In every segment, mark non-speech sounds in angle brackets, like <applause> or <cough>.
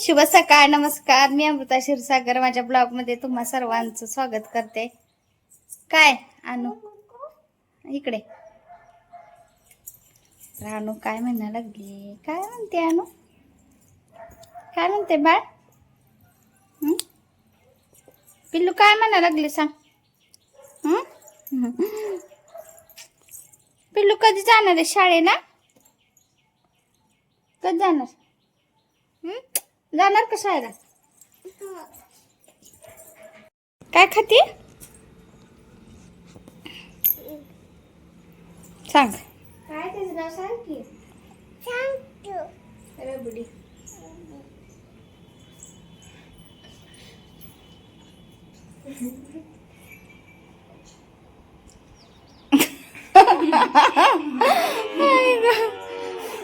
शुभ सकाळ नमस्कार. मी अमृता क्षीरसागर. माझ्या ब्लॉगमध्ये तुम्हा सर्वांचं स्वागत करते. काय आणू इकडे. राणू आणू काय म्हणा लागली? काय म्हणते आणू काय म्हणते बाळ? पिल्लू काय म्हणा लागली सांग. पिल्लू कधी जाणार आहे? शाळेला? कधी जाणार? जाणार का शाळेला? काय खाती? सांग. काय त्याचं नाव सांग की. रबडी.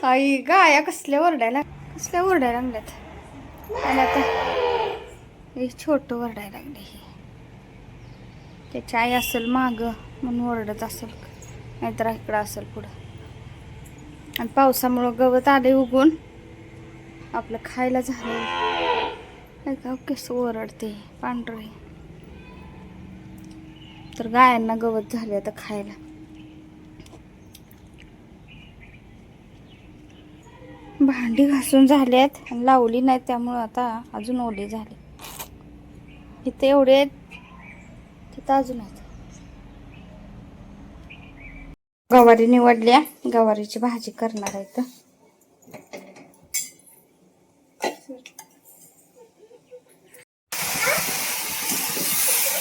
आई गाया कसल्या ओरडायला कसल्या ओरडायला लागल्यात? आणि आता हे छोटं ओरडायला लागले हे. त्याची आई असेल माग म्हणून ओरडत असेल. नाहीतर इकडं असेल पुढं. आणि पावसामुळं गवत आले उगून आपलं खायला झालं. का कसं ओरडते पांढरे तर गायांना गवत झाले आता खायला. भांडी घासून झाले आहेत लावली नाही त्यामुळं आता अजून ओले झाले. इथे एवढे आहेत तिथं अजून आहेत. गवारी निवडल्या गवारीची भाजी करणार आहे तर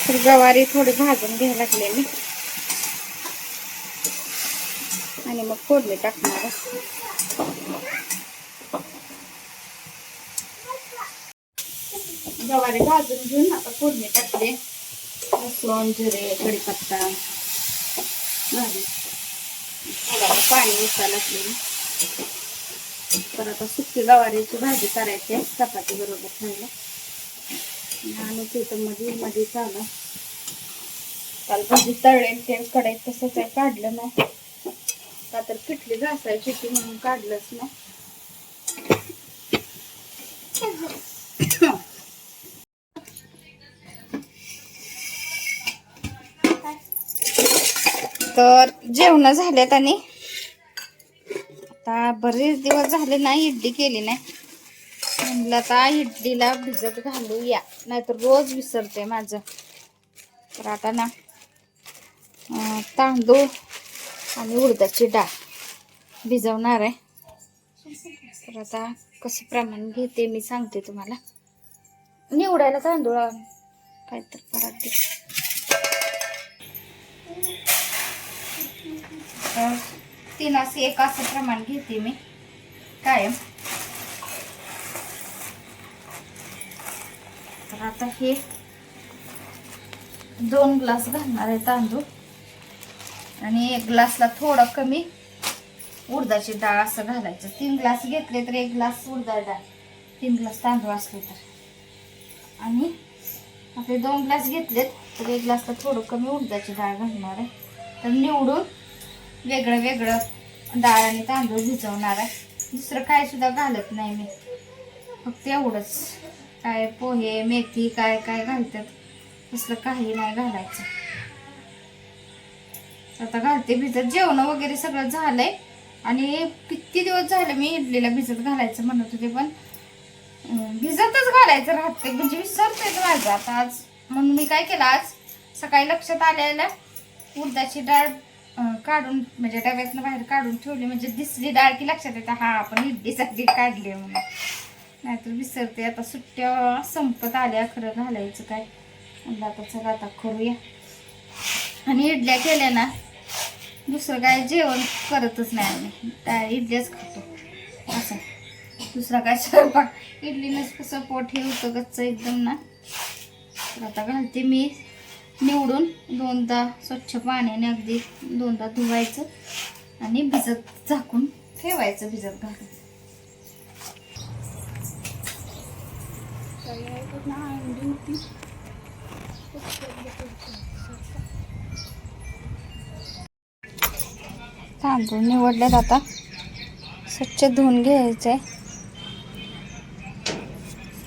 तर गवारी थोडी भाजून घ्यायला लागले मी आणि मग फोडणी टाकणार गवारी भाजून घेऊन आता फोडणी टाकले लसूण जिरे कडीपत्ता भाजी थोडा पाणी उसायला तर आता सुकी गवारीची भाजी करायची आहे चपाती बरोबर खायला आणि तिथं मध्ये मध्ये चालू काल भाजी तळेल ते कढईत तसंच आहे काढलं नाही का तर पिठली घासायची ती म्हणून काढलंच नाही तर जेवण झाल्यात आणि आता बरेच दिवस झाले नाही इडली केली नाही. म्हणलं आता इडलीला भिजत घालूया नाहीतर रोज विसरते माझं. तर आता ना तांदूळ आणि उडदाची डाळ भिजवणार आहे. तर आता कसं प्रमाण घेते मी सांगते तुम्हाला. निवडायला तांदूळ काय तर पराठे. तर तीन असे एक असं प्रमाण घेते मी. कायम. तर आता हे दोन ग्लास घालणार आहे तांदूळ. आणि एक ग्लासला थोडं कमी उडदाची डाळ असं घालायचं. तीन ग्लास घेतले तर एक ग्लास उडदा डाळ तीन ग्लास तांदूळ असले तर. आणि आपले दोन ग्लास घेतलेत तर एक ग्लासला थोडं कमी उडदाची डाळ घालणार आहे. तर निवडून वेगळं वेगळं डाळ आणि तांदूळ भिजवणार आहे. दुसरं काय सुद्धा घालत नाही मी. फक्त एवढंच. काय पोहे मेथी काय काय घालतात. तसलं काही नाही घालायचं. आता घालते भिजत. जेवण वगैरे सगळं झालंय. आणि किती दिवस झाले मी इडलीला भिजत घालायचं म्हणत होते पण भिजतच घालायचं राहते. म्हणजे विसरतेच माझं. आता आज म्हणून मी काय केलं आज सकाळी लक्षात आलेलं उडदाची डाळ काढून म्हणजे डब्यातनं बाहेर काढून ठेवली म्हणजे दिसली डाळ की लक्षात येतं हा आपण इडलीसाठी काढली आहे म्हणून. नाहीतर विसरते आता सुट्ट्या संपत आल्या खरं घालायचं काय? म्हणलं आता चला आता करूया. आणि इडल्या केल्या ना दुसरं काय जेवण करतच नाही आम्ही. डाळ इडल्याच खातो. असं. दुसरा काय स्वयंपाक? इडलीनंच कसं पोट हे होतं गच्च एकदम ना. तर आता घालते मी. निवडून दोनदा स्वच्छ पाण्याने अगदी दोनदा धुवायचं आणि भिजत झाकून ठेवायचं भिजत घालून. तांदूळ निवडलेत आता. स्वच्छ धुवून घ्यायचे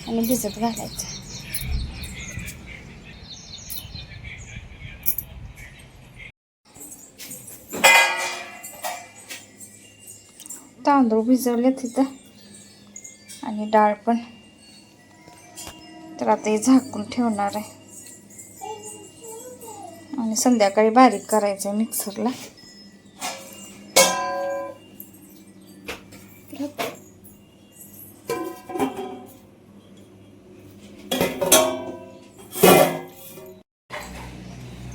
आणि भिजत घालायचं. तांदूळ भिजवले तिथं. आणि डाळ पण. तर आता हे झाकून ठेवणार आहे. आणि संध्याकाळी बारीक करायचं आहे मिक्सरला.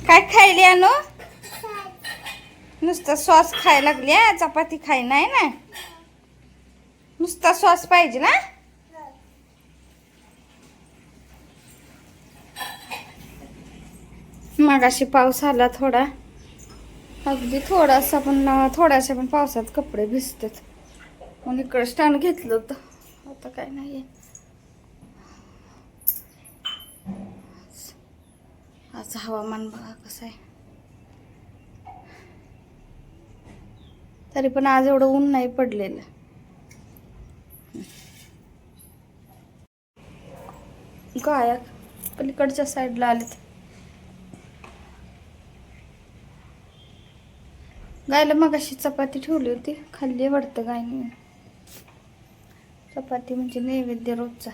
काय खायली आणू नुसतं सॉस खायला लागली चपाती खाय नाही ना? नुसता सॉस पाहिजे ना? मगाशी पाऊस आला थोडा. अगदी थोडासा पण थोड्याशा पण पावसात कपडे भिजतात. मग इकडं स्टँड घेतलं होतं. आता काय नाही आज हवामान बघा कसं आहे. तरी पण आज एवढं ऊन नाही पडलेलं. गाया पलीकडच्या साईडला आलेत. गायला मग अशी चपाती ठेवली होती खाल्ली वाटतं गायने. चपाती म्हणजे नैवेद्य रोजचा.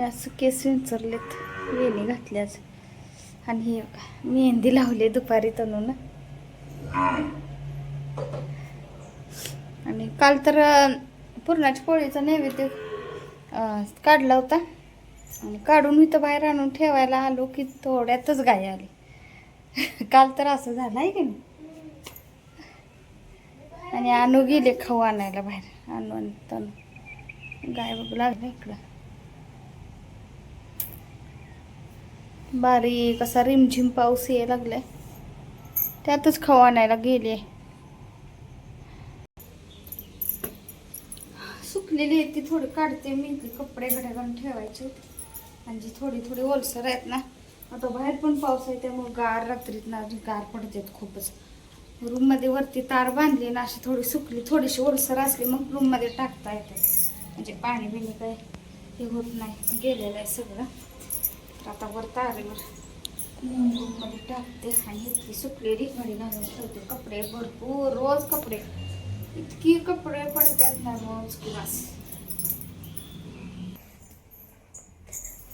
असं केस विंचरलेत वेणी घातल्याच आणि ही मेहंदी लावली दुपारी तणून आणि काल तर पुरणाच्या पोळीचा नैवेद्य काढला होता. आणि काढून इथं बाहेर आणून ठेवायला आलो की थोड्यातच गाय आली. काल तर असं झालं आहे की नाही? आणि आणू गेले खाऊ आणायला बाहेर. आणू आणि तनू. गाय बघू लागलं इकडं. बारीक असा रिमझिम पाऊस यायला लागलाय. त्यातच खाऊ आणायला गेले सुकलेली आहे ती थोडी काढते मी कपडे घड्या घालून ठेवायचे होते. आणि जी थोडी थोडी ओलसर आहेत ना. आता बाहेर पण पाऊस आहे त्यामुळे गार रात्रीत ना गार पडतात खूपच. रूममध्ये वरती तार बांधली ना अशी थोडी सुकली थोडीशी ओलसर असली मग रूममध्ये टाकता येते. म्हणजे पाणी बिणी काय हे होत नाही गेलेलं आहे सगळं. तर आता वर तारेवर मध्ये टाकते आणि इतकी सुकलेली घडी घालून ठेवते. कपडे भरपूर रोज कपडे. इतकी कपडे पडतात ना रोज की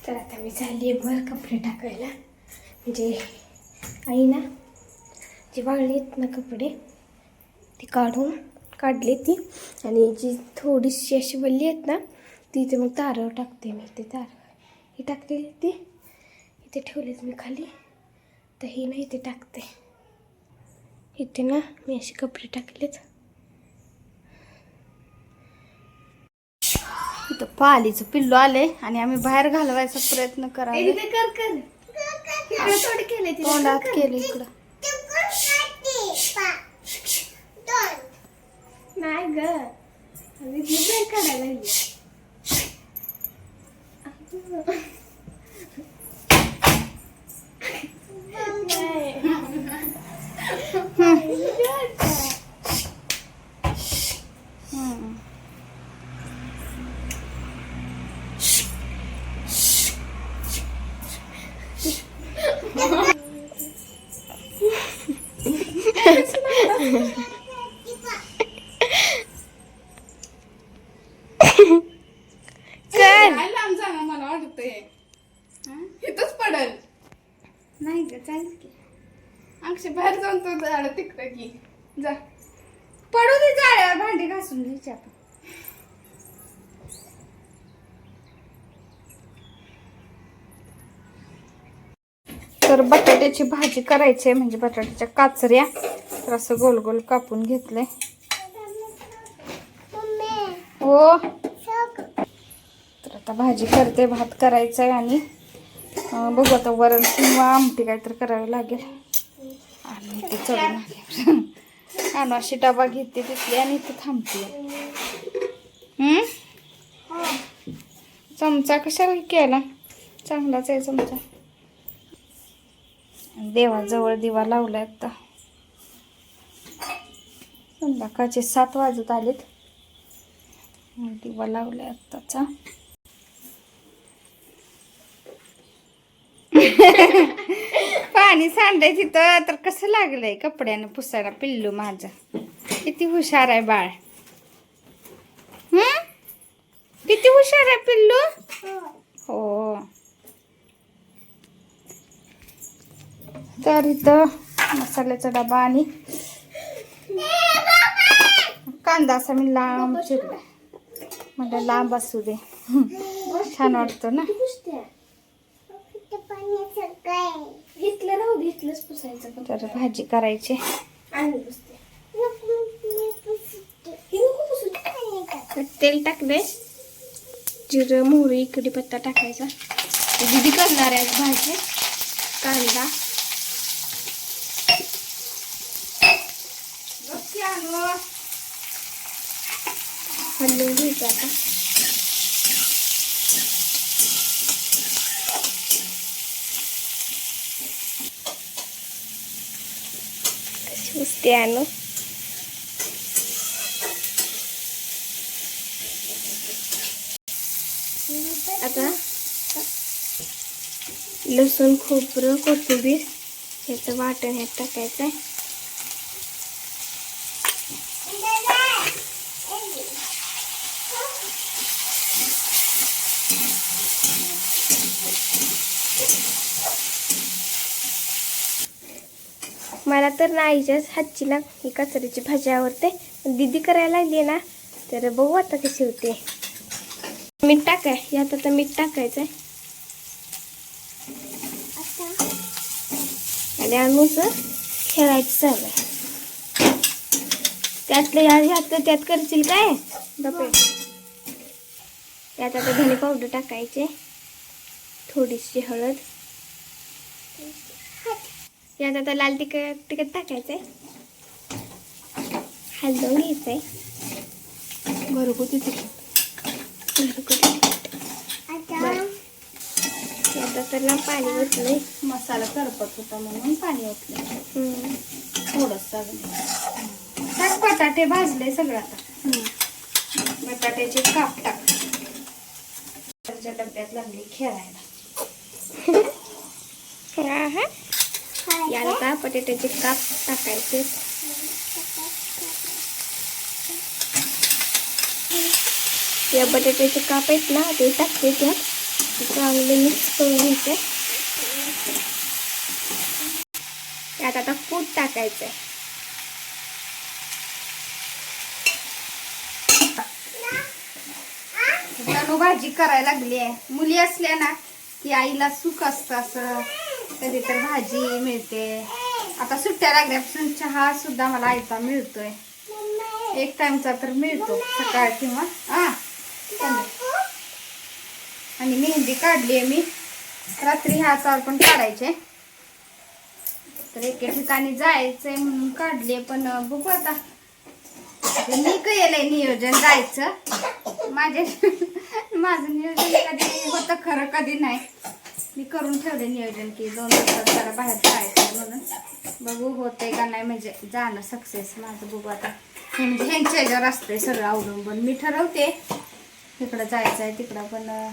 तर आता मी चालली आहे वर कपडे टाकायला. म्हणजे आई ना जे वाळली आहेत ना कपडे ती काढून काढली ती. आणि जी थोडीशी अशी वल्ली आहेत ना ती ते मग तारावर टाकते मी. ते तार ही टाकलेली ती. इथे ठेवलेत मी खाली. तर ही ना इथे टाकते. इथे ना मी असे कपडे टाकलेत. इथं पालीचं पिल्लू आले आणि आम्ही बाहेर घालवायचा प्रयत्न करायला. केले तोंडात केलं इकडं नाही ग. आम्ही ती बाहेर काढायला लागली हम्म. कर काय लांब जाणं मला वाटतंय इथंच पडल नाही ग चालेल की अक्षय बाहेर जाऊन तो झाड तिकडं की जा पडू दे जाळ्यावर भांडी घासून घ्यायची आपण तर बटाट्याची भाजी करायची आहे म्हणजे बटाट्याच्या काचऱ्या. तर असं गोल गोल कापून घेतलंय. हो. तर आता भाजी करते भात करायचा आहे आणि बघू आता वरण किंवा आमटी काहीतरी करावी लागेल. आणि ते चढून आले. <laughs> आणू अशी डबा घेते तिथली आणि इथे थांबते. हम्म? चमचा कशाला केला? चांगलाच आहे चमचा. देवाजवळ दिवा लावलाय आता. संध्याकाळचे सात वाजत आलेत. दिवा लावलाय आत्ताचा. पाणी सांडाय तिथं तर कसं लागलंय कपड्यानं पुसायला पिल्लू माझं. किती हुशार आहे बाळ. हं? किती हुशार आहे पिल्लू? हो. तर इथं मसाल्याचा डबा आणि कांदा असा मी लांब चिरला. म्हटलं लांब असू दे. छान वाटतो ना? तर भाजी करायची. तेल टाकले जिरं मोहरी कढीपत्ता टाकायचा. दिदी करणार आहे भाजी. कांदा. घालून घ्यायचं आता कशी आणू आता लसूण खोबरं कोथिंबीर ह्याचं वाटण ह्यात टाकायचं आहे मला तर ना आईच्याच हातची ना ही कचऱ्याची भाजी आवडते. पण दीदी करायला लागली ना तर बघू आता कशी होते. मीठ टाकाय. यात आता मीठ टाकायचं आहे आणि अनुसर खेळायचं चालू आहे. त्यातलं या ह्यात त्यात करशील काय? डबे त्यात आता धने पावडर टाकायचे. थोडीशी हळद. यात आता लाल तिखट तिखट टाकायचंय. हलवून घ्यायचंय. घरगुती तिखट. घरगुती आता? ना पाणी ओतलंय. मसाला करपत होता म्हणून पाणी ओतलं. थोडस टाक बटाटे भाजले सगळं आता. बटाट्याचे काप टाक. त्याच्या डब्यात लागली खेळायला. <laughs> आहा. आता बटाट्याचे काप टाकायचे. या बटाट्याचे काप आहेत ना ते टाकते त्यात. चांगले मिक्स करून घ्यायचे. त्यात आता कूट टाकायचंय. जणू भाजी करायला लागली आहे मुली असल्या ना की आईला सुख असतं असं. कधी तर भाजी मिळते. आता सुट्ट्या लागल्यापासून चहा सुद्धा मला आयता मिळतोय. एक टाइमचा तर मिळतो सकाळ किंवा हा. आणि मेहंदी काढली आहे मी. रात्री हातावर पण काढायचे. तर एके ठिकाणी जायचंय म्हणून काढले पण बघू आता मी केलंय नियोजन जायचं. माझे <laughs> माझं नियोजन कधी होतं खरं कधी नाही. मी करून ठेवले नियोजन की दोन दिवसात जरा बाहेर जायचं म्हणून. बघू होतंय का नाही म्हणजे जाणं सक्सेस माझं बघू आता. हे म्हणजे ह्यांच्या ह्याच्यावर असतंय सगळं अवलंबून. मी ठरवते. तिकडं जायचं आहे तिकडं पण अं,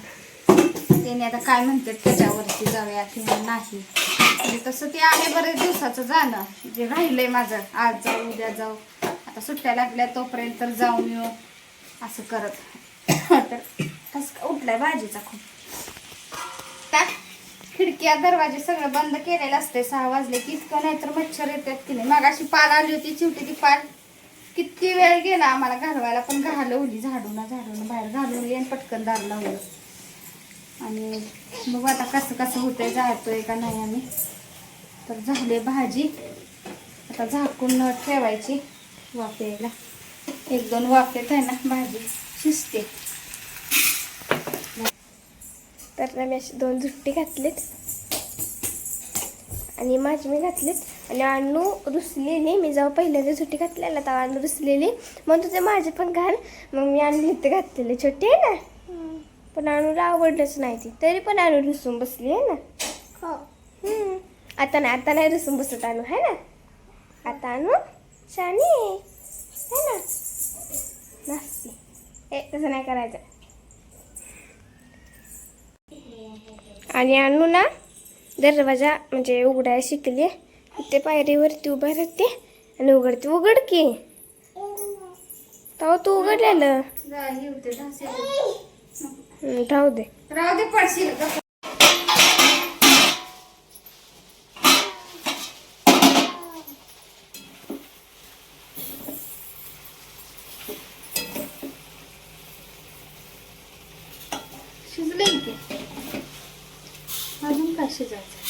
त्याने आता काय म्हणतात त्याच्यावरती जाऊया किंवा नाही. म्हणजे तसं ते आहे बरेच दिवसाचं जाणं. जे राहिलंय माझं. आज जाऊ उद्या जाऊ. आता सुट्ट्या लागल्या तोपर्यंत तर जाऊन येऊ. असं करत. <coughs> तर ठसका उठलाय भाजीचा खूप. त्या खिडक्या दरवाजे सगळं बंद केलेलं असते सहा वाजले की इतकं नाहीतर मच्छर येतात की नाही. मग अशी पाल आली होती चिवटी ती पाल. किती वेळ गेला आम्हाला घालवायला पण घालवली झाडून झाडून बाहेर घालवली आणि पटकन दार लावलं आणि बघू आता कसं कसं होतंय जातोय का नाही आम्ही. तर झाले भाजी. आता झाकून ठेवायची वाफेला एक दोन वाफेत आहे ना भाजी. शिजते. तर मी अशी दोन झुट्टी घातलीत. आणि माझी मी घातलीत. आणि अण्णू रुसलेली मी जेव्हा पहिल्यांदा सुट्टी घातलेला तेव्हा अण्णू रुसलेली. म्हणून तुझे माझे पण घाल. मग मी अण्णू इथे घातलेले. छोटे आहे ना? पण अण्णूला आवडलंच नाही ती. तरी पण अण्णू रुसून बसली आहे ना? हम्म. आता नाही आता नाही रुसून बसत अण्णू आहे ना? आता अण्णू शानी आहे. है ना? नाचते ए तसं नाही करायचं. आणि अनु ना दरवाजा म्हणजे उघडायला शिकली. ते पायरीवरती उभं राहते आणि उघडते. उघड की. तेव्हा तू उघडलेलं. राहू दे. राहू दे पडशील. शिजले की. शिजायचं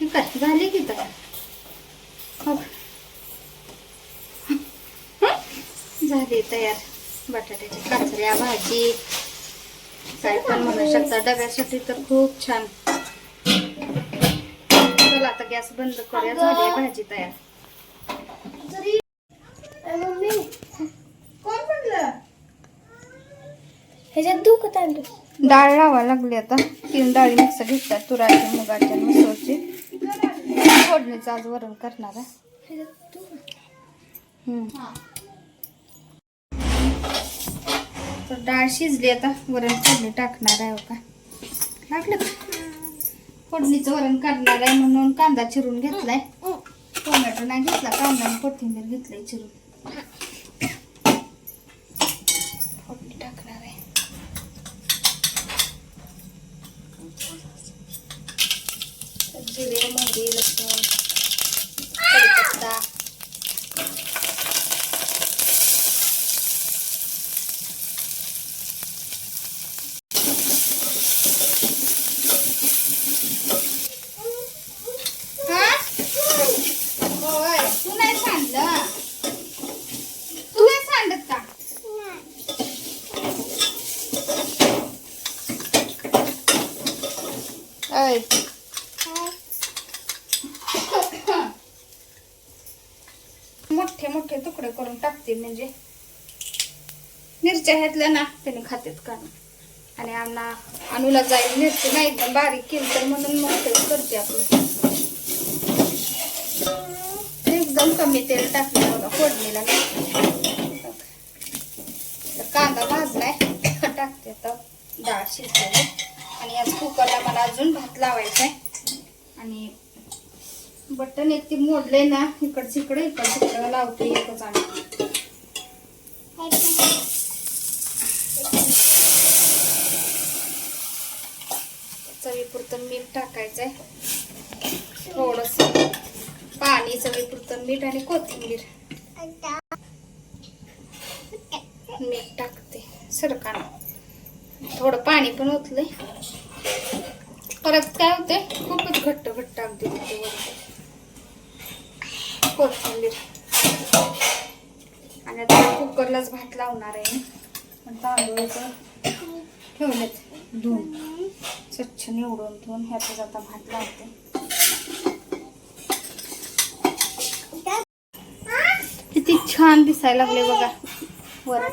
हे काय झाले की तयार हो. झाली तयार. बटाट्याची काचऱ्या भाजी. काय पण म्हणू शकता. डब्यासाठी तर खूप छान. चला आता गॅस बंद करूया. झाली भाजी तयार. डाळ लावा लागली आता. तीन डाळी मिक्स घेतात तुराची मुगाची आणि मसूरची. फोडणीचं आज वरण करणार आहे. तर डाळ शिजली आता. वरण फोडणी टाकणार आहे का? टाकलं फोडणीचं वरण करणार आहे म्हणून कांदा चिरून घेतलाय. टोमॅटो नाही घेतला कांदा आणि कोथिंबीर घेतलाय चिरून फोडणी टाकणार आहे जिरे मोहरी लसूण कढीपत्ता हा? होय तू नाही सांडलं तू नाही सांडत का ऐ मोठे मोठे तुकडे करून टाकते म्हणजे मिरच्या घेतल्या ना त्याने खात्यात का आणि आम्हाला अनुला जाईल मिरची नाही एकदम बारीक केली तर म्हणून मग ते करते आपलं. एकदम कमी तेल टाकलं बघा फोडणीला मी तर कांदा भाजलाय टाकते आता डाळ शिजलेली. आणि याच कुकरला मला अजून भात लावायचा आहे आणि बटन एक ती मोडले ना इकडचं इकडे इकडचं इकडं लावते एकच आणि चवीपुरतं मीठ टाकायचंय. थोडस पाणी चवीपुरतं मीठ आणि कोथिंबीर. मीठ टाकते सरकानं. थोडं पाणी पण ओतलंय. परत काय होते खूपच घट्ट घट्ट अगदी कोथिंबीर. आणि आता कुकरलाच भात लावणार आहे तांदूळ ठेवलेत. धुवून. स्वच्छ निवडून धुवून ह्याचाच आता भात लावते. किती छान दिसायला लागले बघा. वरण.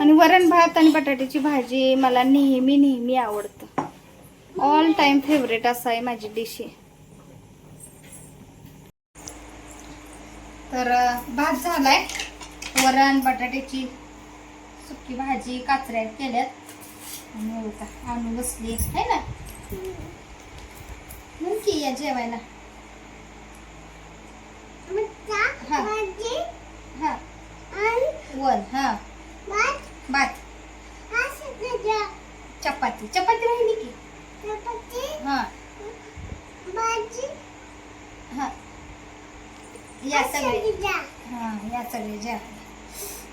आणि वरण भात आणि बटाट्याची भाजी मला नेहमी नेहमी आवडतं. ऑल टाइम फेवरेट असा आहे माझी डिश आहे तर भात झालाय. वरण बटाट्याची सुकी भाजी काचऱ्या केल्यात. आणि बघा, आणून बसली आहे ना? मग की या जेवायला. हा. हा. वन हा. भात. चपाती. चपाती राहिली की? हा. हा. या सगळे. हा या सगळे जेवायला.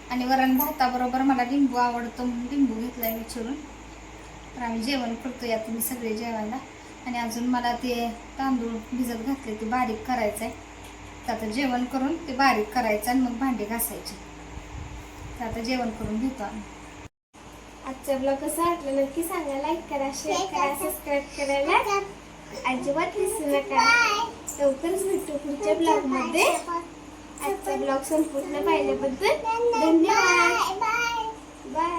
आणि वरण भाताबरोबर मला लिंबू आवडतो म्हणून लिंबू घेतलाय मी चिरून. तर आम्ही जेवण करतो या तुम्ही सगळे जेवायला. आणि अजून मला ते तांदूळ भिजत घातले ते बारीक करायचं आहे तर आता जेवण करून ते बारीक करायचं आणि मग भांडे घासायचे. तर आता जेवण करून घेतो आम्ही. आजचा ब्लॉग कसा वाटला नक्की सांगा. लाईक करा शेअर करा सबस्क्राईब करायला अजिबात विसरू नका. लवकरच भेटू पुढच्या ब्लॉगमध्ये. आजचा ब्लॉग संपूर्ण पाहिल्याबद्दल धन्यवाद. बाय